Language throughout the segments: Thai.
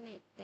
เน็ตแ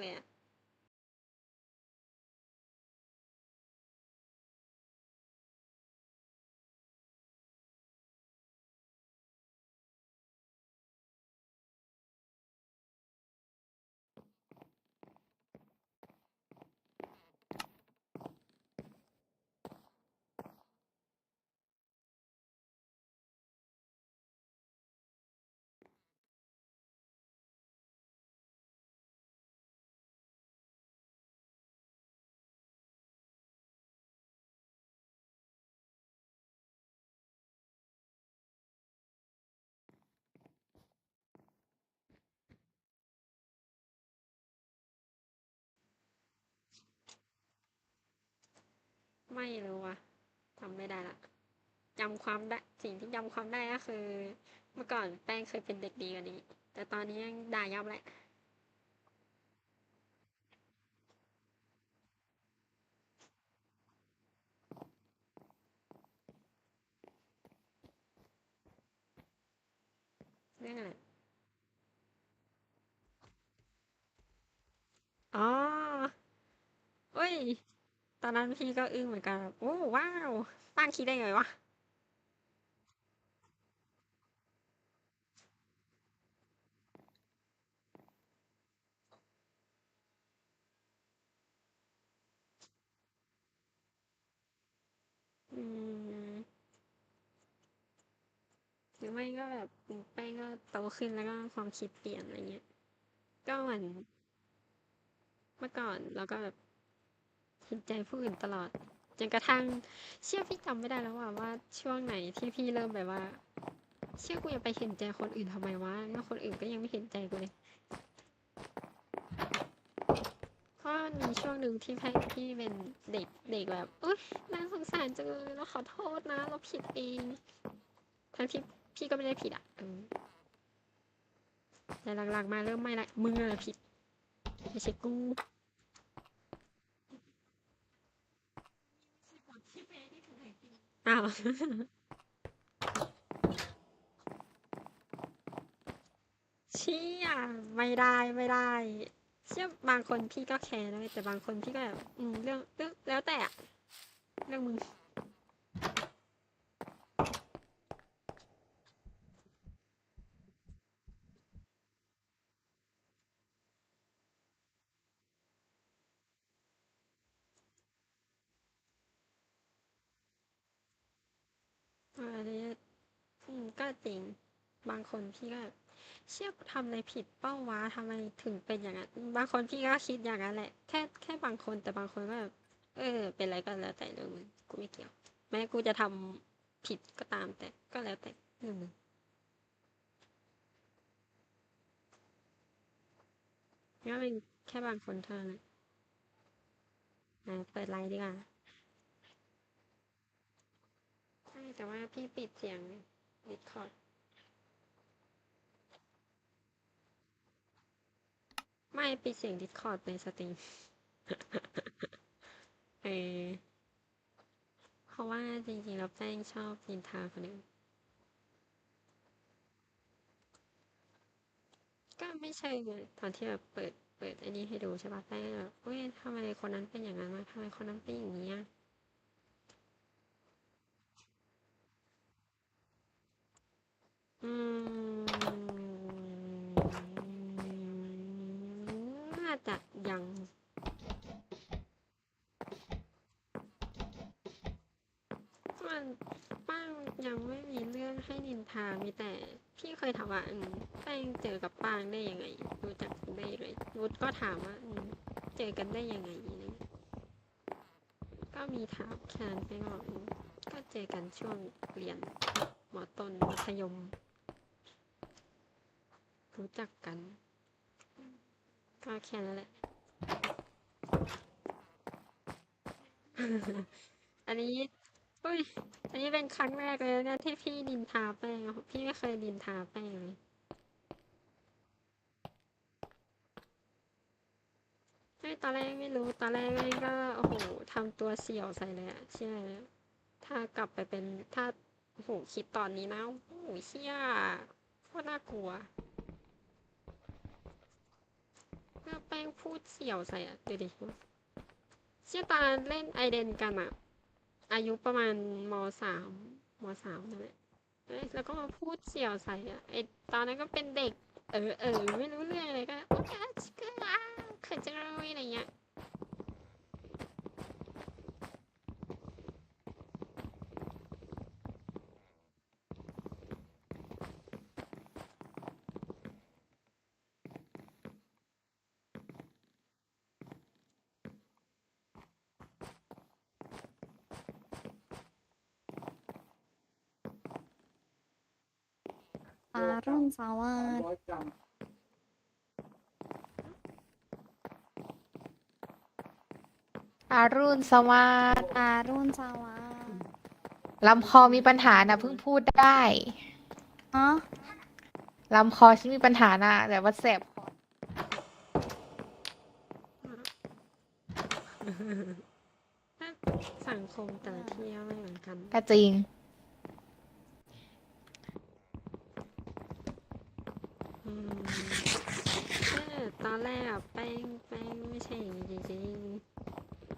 เไม่รู้อะจำไม่ได้ละจำความได้สิ่งที่จำความได้ก็คือ เมื่อก่อนแป้งเคยเป็นเด็กดีกว่านี้ แต่ตอนนี้ยังด่ายับแหละเรื่องอะไรอ๋อเอ้ย ตอนนั้นพี่ก็อึ้งเหมือนกันแบบโอ้ว้าวป้านคิดได้ไงวะอืมหรือไม่ก็แบบแป้งก็โตขึ้นแล้วก็ความคิดเปลี่ยนอะไรเงี้ย ก็เหมือนเมื่อก่อนเราก็แบบ เห็นใจผู้อื่นตลอดจนกระทั่งเชื่อพี่จำไม่ได้แล้วว่าว่าช่วงไหนที่พี่เริ่มแบบว่า เชื่อกูยังไปเห็นใจคนอื่นทำไมวะแล้วคนอื่นก็ยังไม่เห็นใจกูเลยเพราะมันมีช่วงหนึ่งที่พี่พี่เป็นเด็กเด็กแบบอุ้ยน่าสงสารจังเลยเราขอโทษนะ เราผิดเองทั้งที่พี่ก็ไม่ได้ผิดอะแต่หลังๆมาเริ่มไม่ละมึงอะผิดไม่ใช่กู อ้าวเชี่ยไม่ได้ไม่ได้ เชี่ยบางคนพี่ก็แคร์นะแต่บางคนพี่ก็แบบอืมเรื่องเรื่องแล้วแต่อะเรื่องมึง เอออันนี้อืมก็ จริง บางคนพี่ก็แบบเชี่ยทำอะไรผิดเป้าวะทำไมถึงเป็นอย่างนั้น บางคนพี่ก็คิดอย่างนั้นแหละ แค่แค่บางคนแต่บางคนก็แบบเออ เป็นอะไรก็แล้วแต่เรื่องมึงกูไม่เกี่ยว แม้กูจะทำผิดก็ตามแต่ก็แล้วแต่เรื่องมึงก็เป็นแค่บางคนเท่านั้นแหละอะเปิดไลน์ดีกว่าใช่แต่ว่าพี่ปิดเสียง ดิสคอร์ดไม่ปิดเสียงดิสคอร์ดในสตรีมเออเพราะว่าจริงๆเราแป้งชอบนินทาคนอื่นก็ไม่ใช่ไงตอนที่แบบเปิดเปิดไอ้นี้ให้ดูใช่ป่ะแป้งแบบเฮ้ยทำไมคนนั้นเป็นอย่างนั้นวะทำไมคนนั้นเป็นอย่างนี้อะอืมน่าจะยังมันป้างยังไม่มีเรื่องมีแต่พี่เคยถามว่าแป้งเจอกับป้างได้ยังไง รู้จักได้ไงนุชก็ถามว่าเจอกันได้ยังไงอะก็มีถามแค่นั้นไปบอกอืมก็เจอกันช่วงเรียนมต้นมัธยม รู้จักกัน ก็แค่นั้นแหละ อันนี้ อุ้ย อันนี้เป็นครั้งแรกเลยนะที่พี่ดินทาแป้งพี่ไม่เคยดินทาแป้งเลยไม่ตอนแรกไม่รู้ ตอนแรกแม่งก็โอ้โหทำตัวเสี่ยวใส่เลยอะเชื่อเลยถ้ากลับไปเป็นถ้าโอ้โหคิดตอนนี้นะโอ้โหเชี่ยโคตรน่ากลัวเอก็แป้งพูดเสี่ยวใส่อะดูดิเชี่ยตอนเล่นไอเดนกันอะ อายุประมาณมสามมสามนั่นแหละแล้วก็มาพูดเสี่ยวใส่อะไอตอนนั้นก็เป็นเด็ก เออเออไม่รู้เรื่องอะไรก็โอ้ยชิคก้าเขินจังเลยอะไรเงี้ยารุ่นสวัสดิ์อารุณสวัสดิ์อารุ่นสวัสดิ์ลำคอมีปัญหานะเพิ่งพูดได้อ๋อลำคอฉันมีปัญหานะแต่ว่าแสบคอสังคมแต่ละที่ไม่เหมือนกัน ก็จริง อืมเออ ตอนแรกอะแป้งแป้งไม่ใช่อย่างนี้จริง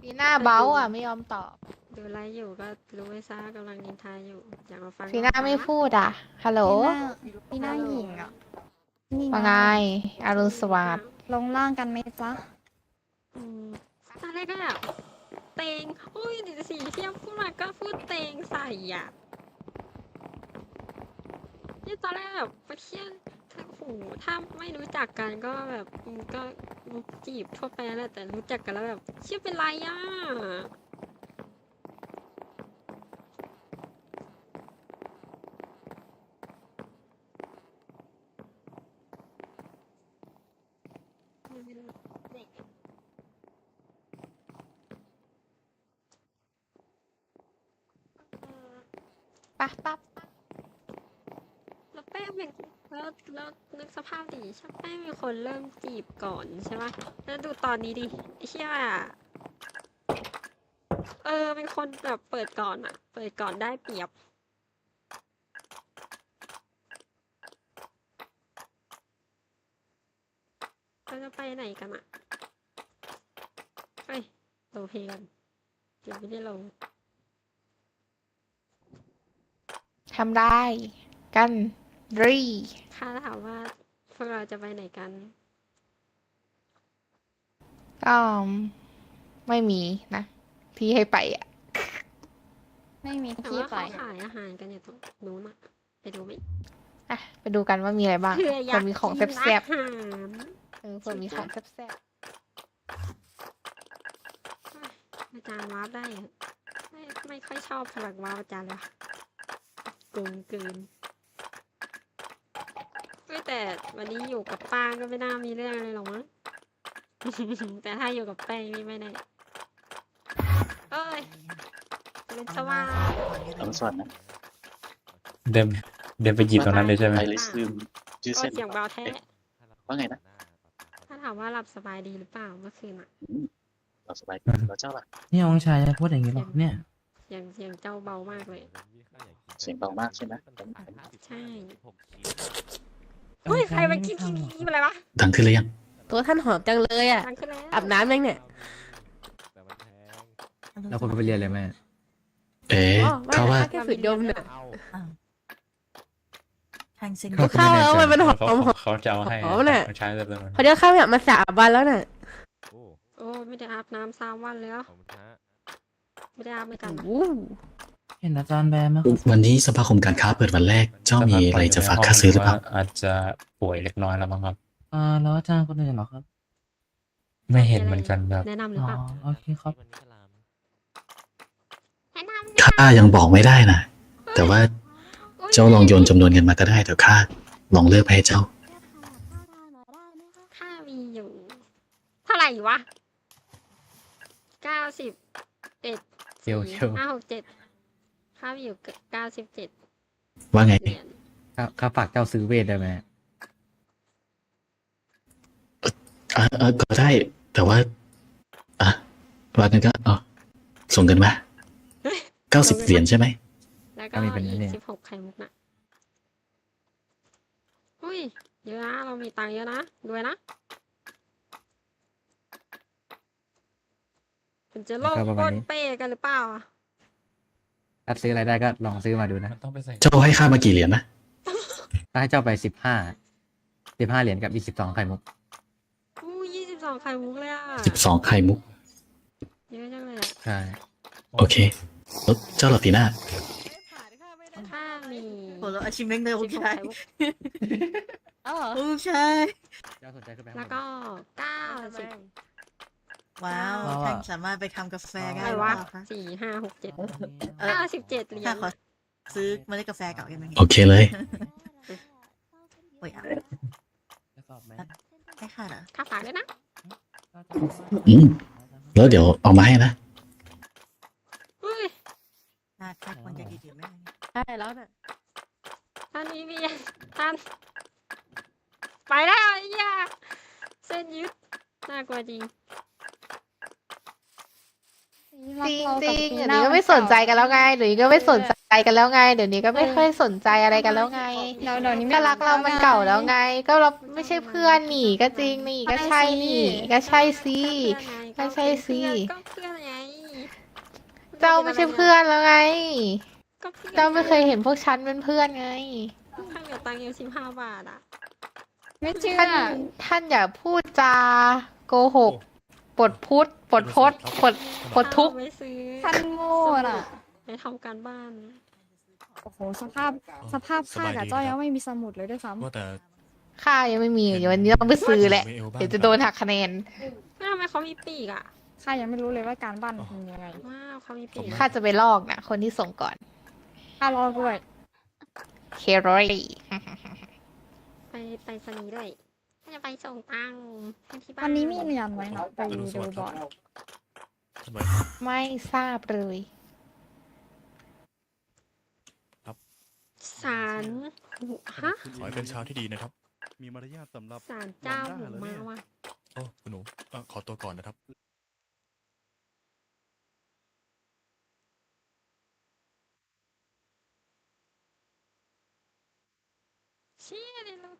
ปีหน้าเบ้าอะไม่ยอมตอบๆดูไลฟ์อยู่ก็รู้ไว้ซะกำลังนินทาอยู่ อยากมาฟังปีหน้าไม่บ้งปะพูดอะฮัลโหลพี่หน้าพี่หน้าหญิงอะนี่ว่าไงอารุณสวัสดิ์ลงล่างกันไหมจ๊ะอืมตอนแรกก็แบบเตงอุ้ยเดี๋ยวสิเที่ยพูดมาก็พูดเตงใส่อะนี่ตอนแรกแบบไปเที่ยถ้าโห ถ้าไม่รู้จักกันก็แบบก็จีบทั่วไปแหละแต่รู้จักกันแล้วแบบเชื่อเป็นไรอะไม่เป็นไรเด็ก ปะปั๊บ แล้วแป้งเป็นแล้วแล้วนึ กสภาพดิใช่แป้งเป็นคนเริ่มจีบก่อนใช่ปะแล้วดูตอนนี้ดิไอ้เชี่ยเออเป็นคนแบบเปิดก่อนอะเปิดก่อนได้เปรียบเราจะไปไหนกันอะเฮ้ยโลเพลกันเดี๋ยวไม่ได้ลงทำได้ กันรี ข้าถามว่า พวกเราจะไปไหนกัน ก็ไม่มีนะ ที่ให้ไปอะ ไม่มีแต่ที่ว่าไปเขาขายอาหารกันอยู่ตรงนู้นอะไปดูไหมอะ ไปดูกันว่ามีอะไรบ้างเผื่ออยาเผื่กอมีของกินแซ่บอาหารๆเออเผื่อมีของแซ่บอาจารย์วาร์ปได้อะไม่ไม่ค่อยชอบพลังวาร์ปอาจารย์เลยว่ะโกงเกินเฮ้ย แต่วันนี้อยู่กับป้างก็ไม่น่ามีเรื่องอะไรหรอกมั้ง แต่ถ้าอยู่กับแป้งนี่ไม่แน่เอ้ยเป็นสว่างอรุณสวัสดิ์นะเดินเดินไปหยิบตรงนั้นเลยใช่ไหมไอริสลืมชื่อก็เส้น เสียงเบาแท้ ว่าไงนะ ถ้าถามว่าหลับสบายดีหรือเปล่าเมื่อคืนอะเราสบายดีเราเจ้าล่ะนี่องค์ชายจะพูดอย่างนี้หรอกเนี่ย เสียงเสียงเจ้าเบามากเลย เสียงเบามากใช่ไหม ใช่ เฮ้ยใครมากินกินกินอะไรวะดังขึ้นหรือยังตัวท่านหอมจังเลยอะดังขึ้นแล้วอาบน้ำยังเนี่ยแล้วคนไปเรียนเลยแม่เอ๊ะอ๋อไม่เขาว่าแค่ฝืนดมเนี่ยทางเซ็นเข้าแล้วมันเป็นหอเขามหอมเขาจะเอาให้หอมน่ะเขาใช้แบบนั้นเขาเดียวข้าวเนี่ยมาสาบานแล้วน่ะโอ้ไม่ได้อาบน้ำสามวันแล้วไม่ได้อาบเหมือนกันโอ้ เห็นอาจารย์แบร์ไหมครับวันนี้สภาคมการค้าเปิดวันแรก เจ้ามีอะไรจะฝากข้าซื้อหรือเปล่าว่อาจจะป่วยเล็กน้อยแล้วมั้งครับ อ่าแล้วอาจารย์คนอื่นเหรอครับไม่เห็นเหมือนกันแบบแนะนำหรืออ๋อเปล่าโอเคครับแนะนำข้ายังบอกไม่ได้นะ แต่ว่าเจ้าลองโยนจำนวนเงินมาก็ได้เดี๋ยวข้าลองเลือกไปให้เจ้า ค่ามีอยู่ เท่าไหร่วะเก้าสิบเอ็ดเดี๋ยวสี่เดี๋ยว ห้าหกเจ็ด ข้าอยู่เก้าสิบเจ็ดว่าไงเรียญข้าฝากเจ้าซื้อเวทได้ไหมอ่าก็ได้ แต่ว่า อะวันนั้นก็อ๋อส่งกันมาเก้าสิบเหรียญใช่ไหม แล้วก็อีกสิบหกไข่มุกนะอุ้ยเยอะนะเรามีตังค์เยอะนะรวยนะคุณจะโลกโคนเป้กันหรือเปล่าอะ ถ้าซื้ออะไรได้ก็ลองซื้อมาดูนะมันต้องไปใส่เจ้าให้ค่ามากี่เหรียญนะถ้าให้เจ้าไปสิบห้าสิบห้าเหรียญกับอีกสิบสองไข่มุกอู้ยี่สิบสองไข่มุกเลยอะสิบสองไข่มุกเยอะจังเลยอะใช่โอเคแล้วเจ้าลาติน่าถ้ามีโหแล้วอาชิเมงเลยสิโอ้บหกใช่ไข่มุกอ๋อเหรอโอ้ใช่เจ้าสนใจขึ้นไปข้างบนแล้วก็เก้าสิบ ว้าวเพราะว่าท่านสามารถไปทำกาแฟได้อะไรหรือวะเปล่าคะสี่ห้าหกเจ็ดเออเก้าสิบเจ็ดเหรียข้าญขอซื้อเมล็ดกาแฟเก่าได้ไหมโอเคเลย โอ้ยอะจะสอบไหมให้ค่ะเหรอค่าฝากด้วยนะ อืม แล้วเดี๋ยวเอามาให้นะ อุ้ยถ้าถ้าควรจะดีๆไหมใช่แล้วน่ะท่านนี้มีท่าน ไปแล้วไอ้เหี้ยเส้นยึดน่ากลัวจริง จริงจริงเดี๋ยวนี้ก็ไม่สนใจกันแล้วไงเดี๋ยวนี้ก็ไม่สนใจกันแล้วไง เดี๋ยวนี้ก็ไม่ค่อยสนใจอะไรกันแล้วไงเดี๋ยวเดี๋ยวนี้ไม่ก็รักเรา มันเก่าแล้วไง ก็เราไม่ใช่เพื่อนนี่ก็จริงนี่ก็ใช่นี่ก็ใช่สิก็ใช่สิก็เพื่อนไงเจ้าไม่ใช่เพื่อนแล้วไงก็พื่อนเจ้าไม่เคยเห็นพวกฉันเป็นเพื่อนไงข้างเหลือตังค์อยู่สิบห้าบาทอะไม่เชื่อท่านท่านอย่าพูดจาโกหก ปลดพุทธปลดพดปลดปลดทุกข์เอาไปซื้อท่านโง่น่ะ ไปทำการบ้าน โอ้โห สภาพ สภาพข้ากับเจ้ายังไม่มีสมุดเลยด้วยซ้ว่าแต่ค่ายังไม่มีเดี๋ยววันนี้ต้องไปซื้อแหละ ไม่เอาบ้างเดี๋ยวจะโดนหักคะแนนไม่ทำไมเขามีปีกอะำข้ายังไม่รู้เลยว่าการบ้านเป็นยังไงว้าวเขามีปีกข้าจะไปลอกนะคนที่ส่งก่อน ข้ารอด้วย เคโรยไปไปสนีย์ด้วย จะไปส่งตังค์ให้ที่บ้านวันนี้มีเรียนไหมเนาะไปดูบอร์ดทำไมครับไม่ทราบเลยสารหูฮะขอให้เป็นเช้าที่ดีนะครับ มีมารยาทสำหรับสารเจ้าหูวันหน้าเหรอมาเนี่ยว่ะ โอ้ คุณหนูเอ่อขอตัวก่อนนะครับ เชี่ยเลยลูก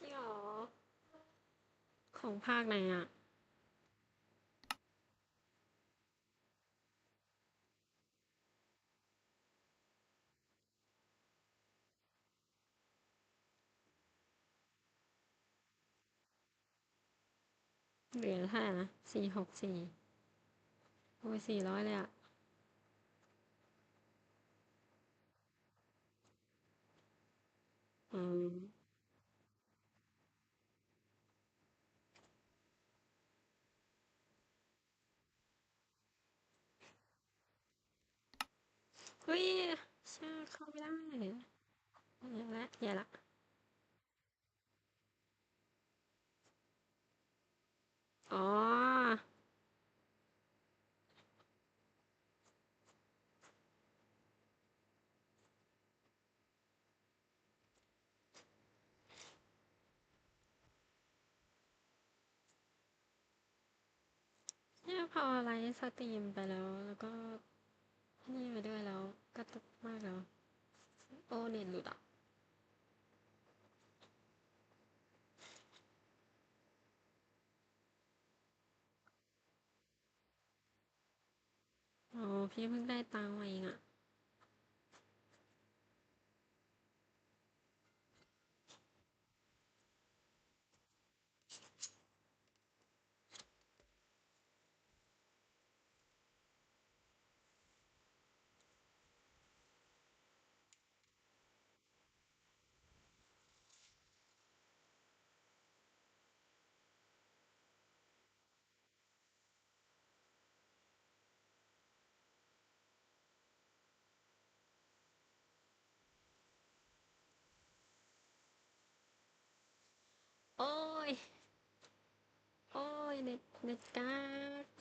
จริงเหรอ ของภาคไหนอะเหลือเท่าไหร่นะสี่หกสี่โอ้ยสี่ร้อยเลยอะอืม เฮ้ยใช่เข้าไม่ได้อย่าละอย่าละอ๋อ เนี่ยพอไลฟ์สตรีมไปแล้ว แล้วก็ นี่มาด้วยแล้ว ก็ตุกมากแล้ว โอ้เน็ตหลุดอะอ๋อพี่เพิ่งได้ตังค์มาเองอะ でですか